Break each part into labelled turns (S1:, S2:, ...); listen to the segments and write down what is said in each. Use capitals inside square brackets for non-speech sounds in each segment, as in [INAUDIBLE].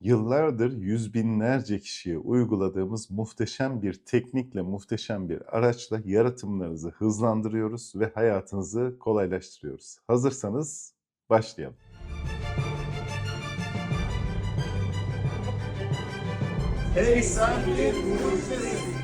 S1: Yıllardır yüz binlerce kişiye uyguladığımız muhteşem bir teknikle, muhteşem bir araçla yaratımlarınızı hızlandırıyoruz ve hayatınızı kolaylaştırıyoruz. Hazırsanız başlayalım.
S2: Hey sen bir mucizesin.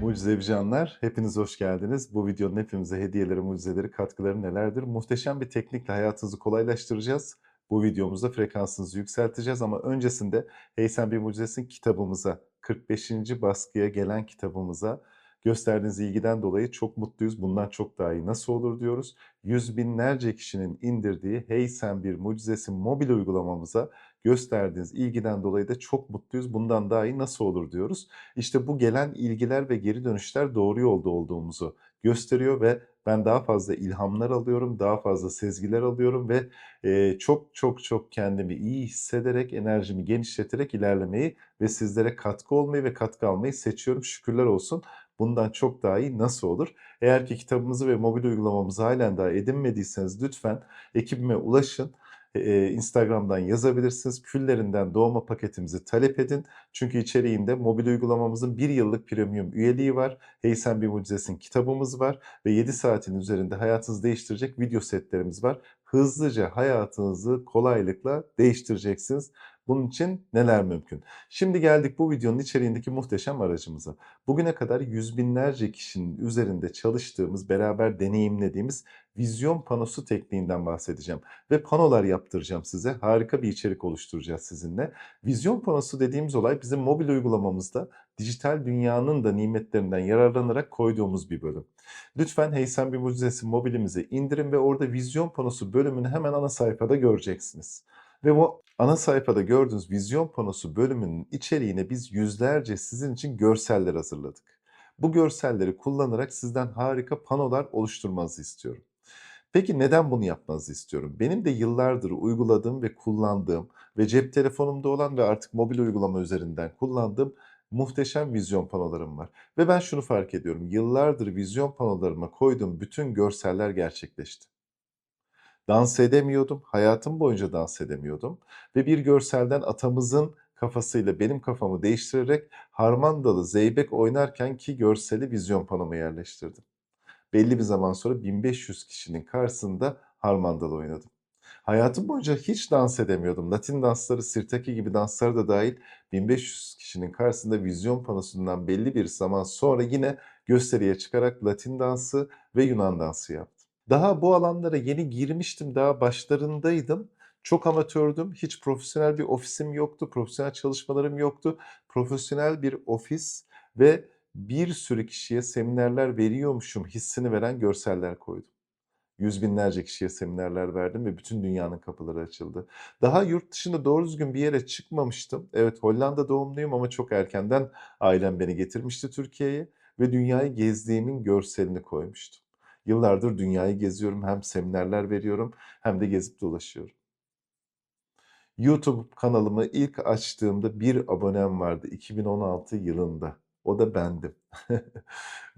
S1: Mucizevi canlar, hepiniz hoş geldiniz. Bu videonun hepimize hediyeleri, mucizeleri, katkıları nelerdir? Muhteşem bir teknikle hayatınızı kolaylaştıracağız. Bu videomuzda frekansınızı yükselteceğiz ama öncesinde Hey Sen Bir Mucizesin kitabımıza, 45. baskıya gelen kitabımıza gösterdiğiniz ilgiden dolayı çok mutluyuz. Bundan çok daha iyi nasıl olur diyoruz. Yüz binlerce kişinin indirdiği Hey Sen Bir Mucizesin mobil uygulamamıza gösterdiğiniz ilgiden dolayı da çok mutluyuz. Bundan daha iyi nasıl olur diyoruz. İşte bu gelen ilgiler ve geri dönüşler doğru yolda olduğumuzu gösteriyor ve ben daha fazla ilhamlar alıyorum, daha fazla sezgiler alıyorum ve çok çok çok kendimi iyi hissederek, enerjimi genişleterek ilerlemeyi ve sizlere katkı olmayı ve katkı almayı seçiyorum. Şükürler olsun. Bundan çok daha iyi nasıl olur? Eğer ki kitabımızı ve mobil uygulamamızı halen daha edinmediyseniz lütfen ekibime ulaşın. Ee, Instagram'dan yazabilirsiniz. Küllerinden doğma paketimizi talep edin. Çünkü içeriğinde mobil uygulamamızın bir yıllık premium üyeliği var. Hey Sen Bir Mucizesin kitabımız var. Ve 7 saatin üzerinde hayatınızı değiştirecek video setlerimiz var. Hızlıca hayatınızı kolaylıkla değiştireceksiniz. Bunun için neler mümkün? Şimdi geldik bu videonun içeriğindeki muhteşem aracımıza. Bugüne kadar yüz binlerce kişinin üzerinde çalıştığımız, beraber deneyimlediğimiz vizyon panosu tekniğinden bahsedeceğim. Ve panolar yaptıracağım size. Harika bir içerik oluşturacağız sizinle. Vizyon panosu dediğimiz olay bizim mobil uygulamamızda dijital dünyanın da nimetlerinden yararlanarak koyduğumuz bir bölüm. Lütfen Hey Sen Bir Mucizesi mobilimizi indirin ve orada vizyon panosu bölümünü hemen ana sayfada göreceksiniz. Ve bu ana sayfada gördüğünüz vizyon panosu bölümünün içeriğine biz yüzlerce sizin için görseller hazırladık. Bu görselleri kullanarak sizden harika panolar oluşturmanızı istiyorum. Peki neden bunu yapmanızı istiyorum? Benim de yıllardır uyguladığım ve kullandığım ve cep telefonumda olan ve artık mobil uygulama üzerinden kullandığım muhteşem vizyon panolarım var. Ve ben şunu fark ediyorum. Yıllardır vizyon panolarıma koyduğum bütün görseller gerçekleşti. Dans edemiyordum. Hayatım boyunca dans edemiyordum. Ve bir görselden atamızın kafasıyla benim kafamı değiştirerek harmandalı zeybek oynarken ki görseli vizyon panoma yerleştirdim. Belli bir zaman sonra 1500 kişinin karşısında harmandalı oynadım. Hayatım boyunca hiç dans edemiyordum. Latin dansları, sirtaki gibi danslar da dahil 1500 kişinin karşısında vizyon panosundan belli bir zaman sonra yine gösteriye çıkarak Latin dansı ve Yunan dansı yaptım. Daha bu alanlara yeni girmiştim, daha başlarındaydım. Çok amatördüm, hiç profesyonel bir ofisim yoktu, profesyonel çalışmalarım yoktu. Profesyonel bir ofis ve bir sürü kişiye seminerler veriyormuşum hissini veren görseller koydum. Yüz binlerce kişiye seminerler verdim ve bütün dünyanın kapıları açıldı. Daha yurt dışında doğru düzgün bir yere çıkmamıştım. Evet Hollanda doğumluyum ama çok erkenden ailem beni getirmişti Türkiye'ye ve dünyayı gezdiğimin görselini koymuştum. Yıllardır dünyayı geziyorum, hem seminerler veriyorum hem de gezip dolaşıyorum. YouTube kanalımı ilk açtığımda bir abonem vardı 2016 yılında. O da bendim. [LAUGHS]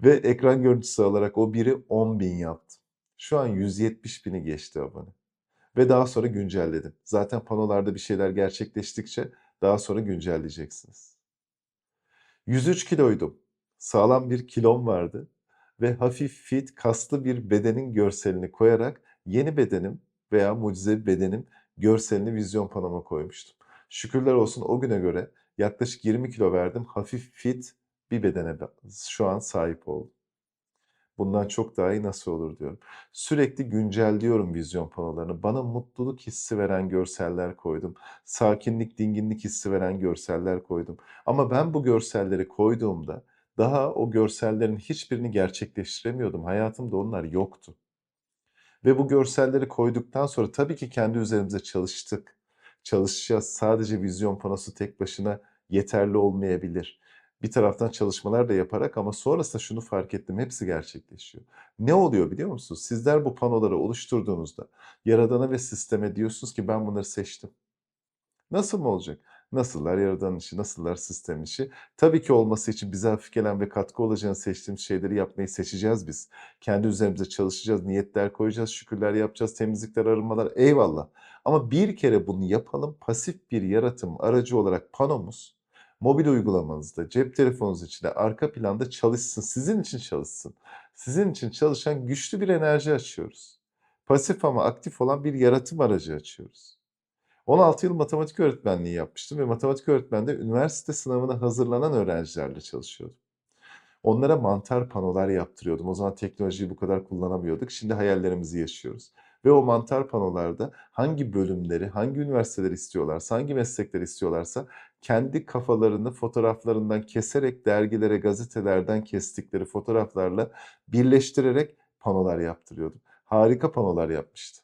S1: Ve ekran görüntüsü alarak o biri 10 bin yaptım. Şu an 170 bini geçti abone. Ve daha sonra güncelledim. Zaten panolarda bir şeyler gerçekleştikçe daha sonra güncelleyeceksiniz. 103 kiloydum. Sağlam bir kilom vardı. Ve hafif fit, kaslı bir bedenin görselini koyarak yeni bedenim veya mucizevi bedenim görselini vizyon panoma koymuştum. Şükürler olsun o güne göre yaklaşık 20 kilo verdim. Hafif fit bir bedene şu an sahip oldum. Bundan çok daha iyi nasıl olur diyorum. Sürekli güncelliyorum vizyon panolarını. Bana mutluluk hissi veren görseller koydum. Sakinlik, dinginlik hissi veren görseller koydum. Ama ben bu görselleri koyduğumda daha o görsellerin hiçbirini gerçekleştiremiyordum. Hayatımda onlar yoktu. Ve bu görselleri koyduktan sonra tabii ki kendi üzerimize çalıştık. Çalışacağız. Sadece vizyon panosu tek başına yeterli olmayabilir. Bir taraftan çalışmalar da yaparak ama sonrasında şunu fark ettim. Hepsi gerçekleşiyor. Ne oluyor biliyor musunuz? Sizler bu panoları oluşturduğunuzda Yaradana ve sisteme diyorsunuz ki ben bunları seçtim. Nasıl mı olacak? Nasıllar yaradan işi, nasıllar sistem işi. Tabii ki olması için bize hafif gelen ve katkı olacağını seçtiğimiz şeyleri yapmayı seçeceğiz biz. Kendi üzerimize çalışacağız, niyetler koyacağız, şükürler yapacağız, temizlikler, arınmalar eyvallah. Ama bir kere bunu yapalım. Pasif bir yaratım aracı olarak panomuz mobil uygulamanızda, cep telefonunuz içinde, arka planda çalışsın. Sizin için çalışsın. Sizin için çalışan güçlü bir enerji açıyoruz. Pasif ama aktif olan bir yaratım aracı açıyoruz. 16 yıl matematik öğretmenliği yapmıştım ve matematik öğretmende üniversite sınavına hazırlanan öğrencilerle çalışıyordum. Onlara mantar panolar yaptırıyordum. O zaman teknolojiyi bu kadar kullanamıyorduk. Şimdi hayallerimizi yaşıyoruz. Ve o mantar panolarda hangi bölümleri, hangi üniversiteleri istiyorlarsa, hangi meslekleri istiyorlarsa kendi kafalarını fotoğraflarından keserek dergilere, gazetelerden kestikleri fotoğraflarla birleştirerek panolar yaptırıyordum. Harika panolar yapmıştı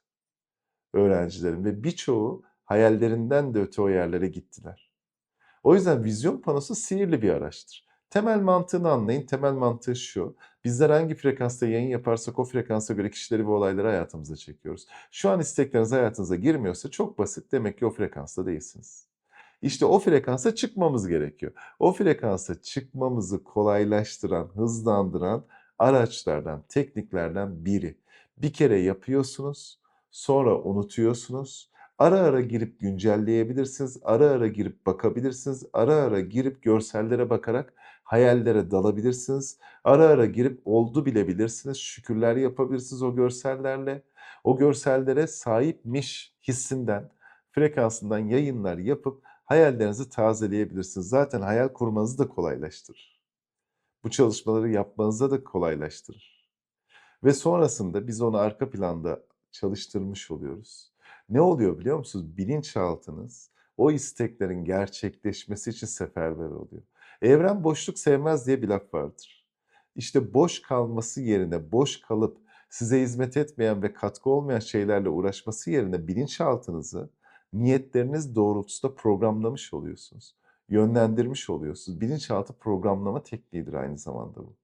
S1: öğrencilerim ve birçoğu hayallerinden de öte o yerlere gittiler. O yüzden vizyon panosu sihirli bir araçtır. Temel mantığını anlayın. Temel mantığı şu. Bizler hangi frekansta yayın yaparsak o frekansa göre kişileri ve olayları hayatımıza çekiyoruz. Şu an istekleriniz hayatınıza girmiyorsa çok basit. Demek ki o frekansta değilsiniz. İşte o frekansa çıkmamız gerekiyor. O frekansa çıkmamızı kolaylaştıran, hızlandıran araçlardan, tekniklerden biri. Bir kere yapıyorsunuz, sonra unutuyorsunuz. Ara ara girip güncelleyebilirsiniz, ara ara girip bakabilirsiniz, ara ara girip görsellere bakarak hayallere dalabilirsiniz. Ara ara girip oldu bilebilirsiniz, şükürler yapabilirsiniz o görsellerle. O görsellere sahipmiş hissinden, frekansından yayınlar yapıp hayallerinizi tazeleyebilirsiniz. Zaten hayal kurmanızı da kolaylaştırır. Bu çalışmaları yapmanızı da kolaylaştırır. Ve sonrasında biz onu arka planda çalıştırmış oluyoruz. Ne oluyor biliyor musunuz? Bilinçaltınız o isteklerin gerçekleşmesi için seferber oluyor. Evren boşluk sevmez diye bir laf vardır. İşte boş kalması yerine boş kalıp size hizmet etmeyen ve katkı olmayan şeylerle uğraşması yerine bilinçaltınızı niyetleriniz doğrultusunda programlamış oluyorsunuz. Yönlendirmiş oluyorsunuz. Bilinçaltı programlama tekniğidir aynı zamanda bu.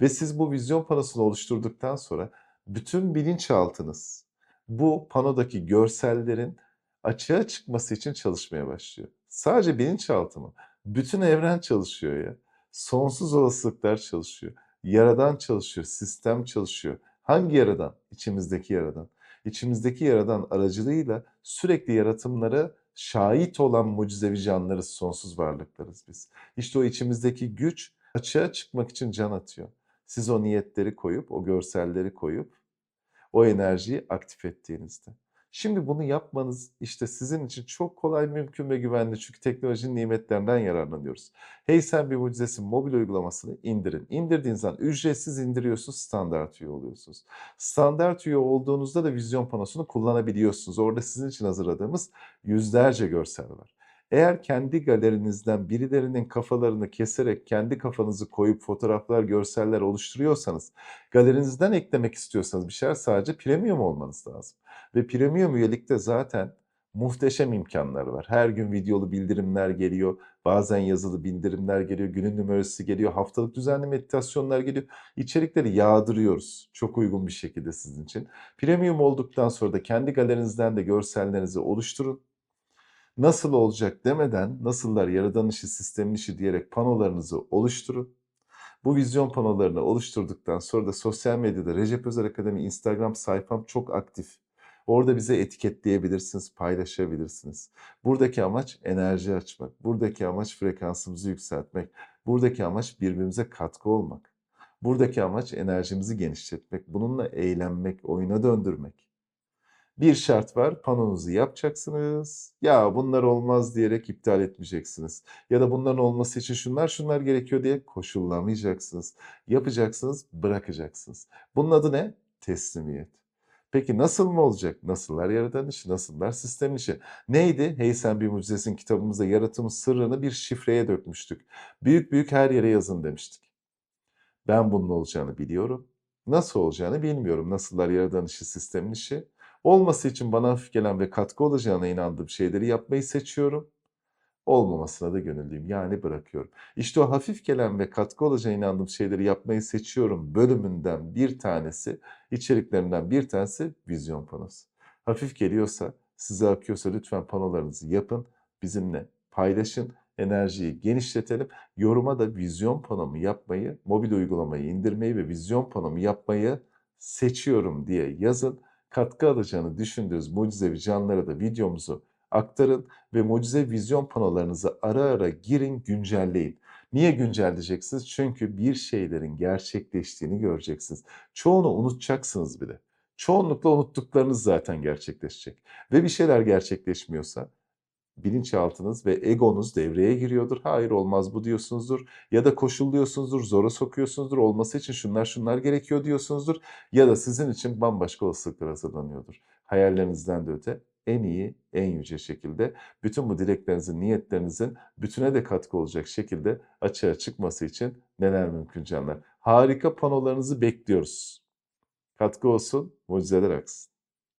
S1: Ve siz bu vizyon panosunu oluşturduktan sonra bütün bilinçaltınız bu panodaki görsellerin açığa çıkması için çalışmaya başlıyor. Sadece bilinçaltı mı? Bütün evren çalışıyor ya. Sonsuz olasılıklar çalışıyor. Yaradan çalışıyor, sistem çalışıyor. Hangi yaradan? İçimizdeki yaradan. İçimizdeki yaradan aracılığıyla sürekli yaratımlara şahit olan mucizevi canlarız, sonsuz varlıklarız biz. İşte o içimizdeki güç açığa çıkmak için can atıyor. Siz o niyetleri koyup, o görselleri koyup o enerjiyi aktif ettiğinizde. Şimdi bunu yapmanız işte sizin için çok kolay, mümkün ve güvenli. Çünkü teknolojinin nimetlerinden yararlanıyoruz. Hey Sen Bir Mucizesin mobil uygulamasını indirin. İndirdiğiniz zaman ücretsiz indiriyorsunuz, standart üye oluyorsunuz. Standart üye olduğunuzda da vizyon panosunu kullanabiliyorsunuz. Orada sizin için hazırladığımız yüzlerce görsel var. Eğer kendi galerinizden birilerinin kafalarını keserek kendi kafanızı koyup fotoğraflar, görseller oluşturuyorsanız, galerinizden eklemek istiyorsanız bir şeyler sadece premium olmanız lazım. Ve premium üyelikte zaten muhteşem imkanlar var. Her gün videolu bildirimler geliyor, bazen yazılı bildirimler geliyor, günün numarası geliyor, haftalık düzenli meditasyonlar geliyor. İçerikleri yağdırıyoruz çok uygun bir şekilde sizin için. Premium olduktan sonra da kendi galerinizden de görsellerinizi oluşturun nasıl olacak demeden nasıllar yaradan işi sistemin işi diyerek panolarınızı oluşturun. Bu vizyon panolarını oluşturduktan sonra da sosyal medyada Recep Özer Akademi Instagram sayfam çok aktif. Orada bize etiketleyebilirsiniz, paylaşabilirsiniz. Buradaki amaç enerji açmak. Buradaki amaç frekansımızı yükseltmek. Buradaki amaç birbirimize katkı olmak. Buradaki amaç enerjimizi genişletmek. Bununla eğlenmek, oyuna döndürmek. Bir şart var, panonuzu yapacaksınız. Ya bunlar olmaz diyerek iptal etmeyeceksiniz. Ya da bunların olması için şunlar şunlar gerekiyor diye koşullamayacaksınız. Yapacaksınız, bırakacaksınız. Bunun adı ne? Teslimiyet. Peki nasıl mı olacak? Nasıllar yaradan işi, nasıllar sistem işi? Neydi? Hey Sen Bir Mucizesin kitabımızda yaratımın sırrını bir şifreye dökmüştük. Büyük büyük her yere yazın demiştik. Ben bunun olacağını biliyorum. Nasıl olacağını bilmiyorum. Nasıllar yaradan işi, sistemin işi. Olması için bana hafif gelen ve katkı olacağına inandığım şeyleri yapmayı seçiyorum. Olmamasına da gönüllüyüm. Yani bırakıyorum. İşte o hafif gelen ve katkı olacağına inandığım şeyleri yapmayı seçiyorum bölümünden bir tanesi, içeriklerinden bir tanesi vizyon panosu. Hafif geliyorsa, size akıyorsa lütfen panolarınızı yapın. Bizimle paylaşın, enerjiyi genişletelim. Yoruma da vizyon panomu yapmayı, mobil uygulamayı indirmeyi ve vizyon panomu yapmayı seçiyorum diye yazın. Katkı alacağını düşündüğünüz mucizevi canlara da videomuzu aktarın ve mucize vizyon panolarınızı ara ara girin, güncelleyin. Niye güncelleyeceksiniz? Çünkü bir şeylerin gerçekleştiğini göreceksiniz. Çoğunu unutacaksınız bile. Çoğunlukla unuttuklarınız zaten gerçekleşecek. Ve bir şeyler gerçekleşmiyorsa bilinçaltınız ve egonuz devreye giriyordur. Hayır olmaz bu diyorsunuzdur. Ya da koşulluyorsunuzdur, zora sokuyorsunuzdur. Olması için şunlar şunlar gerekiyor diyorsunuzdur. Ya da sizin için bambaşka olasılıklar hazırlanıyordur. Hayallerinizden de öte en iyi, en yüce şekilde bütün bu dileklerinizin, niyetlerinizin bütüne de katkı olacak şekilde açığa çıkması için neler mümkün canlar. Harika panolarınızı bekliyoruz. Katkı olsun, mucizeler aksın.